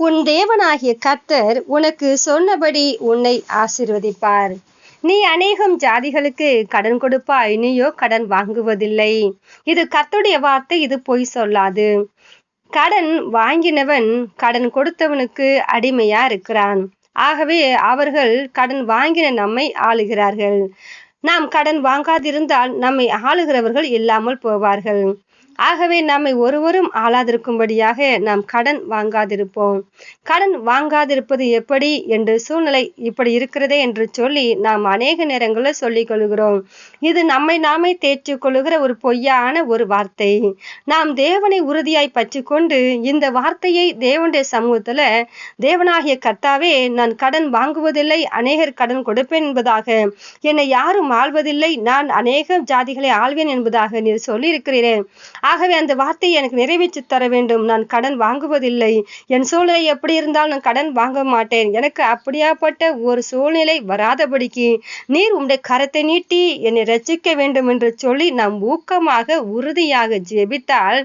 உன் தேவனாகிய கர்த்தர் உனக்கு சொன்னபடி உன்னை ஆசிர்வதிப்பார். நீ அநேகம் ஜாதிகளுக்கு கடன் கொடுப்பாய் நீயோ கடன் வாங்குவதில்லை. இது கர்த்தருடைய வார்த்தை இது பொய் சொல்லாது. கடன் வாங்கினவன் கடன் கொடுத்தவனுக்கு அடிமையா இருக்கிறான். ஆகவே அவர்கள் கடன் வாங்கின நம்மை ஆளுகிறார்கள். நாம் கடன் வாங்காதிருந்தால் நம்மை ஆளுகிறவர்கள் இல்லாமல் போவார்கள். ஆகவே நம்மை ஒருவரும் ஆளாதிருக்கும்படியாக நாம் கடன் வாங்காதிருப்போம். கடன் வாங்காதிருப்பது எப்படி என்று சூழ்நிலை இப்படி இருக்கிறதே என்று சொல்லி நாம் அநேக நேரங்களில் சொல்லிக் கொள்கிறோம். இது நம்மை நாமே தேற்றிக் கொள்ளுகிற ஒரு பொய்யான ஒரு வார்த்தை. நாம் தேவனை உறுதியாய் பற்றி கொண்டு இந்த வார்த்தையை தேவனுடைய சமூகத்துல தேவனாகிய கர்த்தாவே நான் கடன் வாங்குவதில்லை அநேகர் கடன் கொடுப்பேன் என்பதாக என்னை யாரும் ஆள்வதில்லை நான் அநேக ஜாதிகளை ஆள்வேன் என்பதாக நீர் சொல்லியிருக்கிறேன் ஆகவே அந்த வார்த்தையை எனக்கு நிறைவேற்றி தர வேண்டும். நான் கடன் வாங்குவதில்லை. என் சூழ்நிலை எப்படி இருந்தால் நான் கடன் வாங்க மாட்டேன். எனக்கு அப்படியாப்பட்ட ஒரு சூழ்நிலை வராதபடிக்கு நீர் உம்முடைய கரத்தை நீட்டி என்னை ரசிக்க வேண்டும் என்று சொல்லி நாம் ஊக்கமாக உறுதியாக ஜெபித்தால்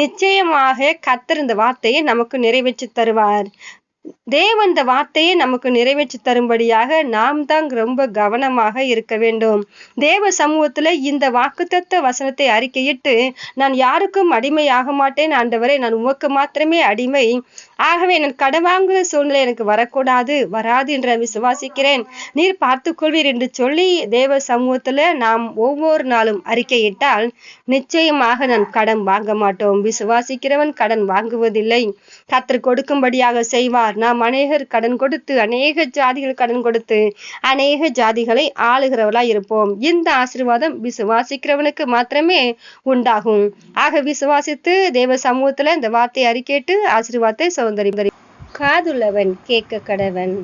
நிச்சயமாக கத்தர் இந்த வார்த்தையை நமக்கு நிறைவேற்றி தருவார். தேவன் இந்த வார்த்தையை நமக்கு நிறைவேற்றி தரும்படியாக நாம் தான் ரொம்ப கவனமாக இருக்க வேண்டும். தேவ சமூகத்துல இந்த வாக்குத்தத்த வசனத்தை அறிக்கையிட்டு நான் யாருக்கும் அடிமையாக மாட்டேன் ஆண்டவரை நான் உமக்கு மாத்திரமே அடிமை. ஆகவே நான் கடன் வாங்குற சூழ்நிலை எனக்கு வரக்கூடாது வராது என்று விசுவாசிக்கிறேன். நீர் பார்த்து கொள்வீர் என்று சொல்லி தேவ சமூகத்துல நாம் ஒவ்வொரு நாளும் அறிக்கையிட்டால் நிச்சயமாக நான் கடன் வாங்க மாட்டோம். விசுவாசிக்கிறவன் கடன் வாங்குவதில்லை. கத்தர் கொடுக்கும்படியாக செய்வார். நாம் அநேகர் கடன் கொடுத்து அநேக ஜாதிகள் கடன் கொடுத்து அநேக ஜாதிகளை ஆளுகிறவர்களா இருப்போம். இந்த ஆசீர்வாதம் விசுவாசிக்கிறவனுக்கு மாத்திரமே உண்டாகும். ஆக விசுவாசித்து தேவ சமூகத்துல இந்த வார்த்தை அறிக்கேட்டு ஆசீர்வாதத்தை சௌந்தரி காதுள்ளவன் கேட்க கடவன்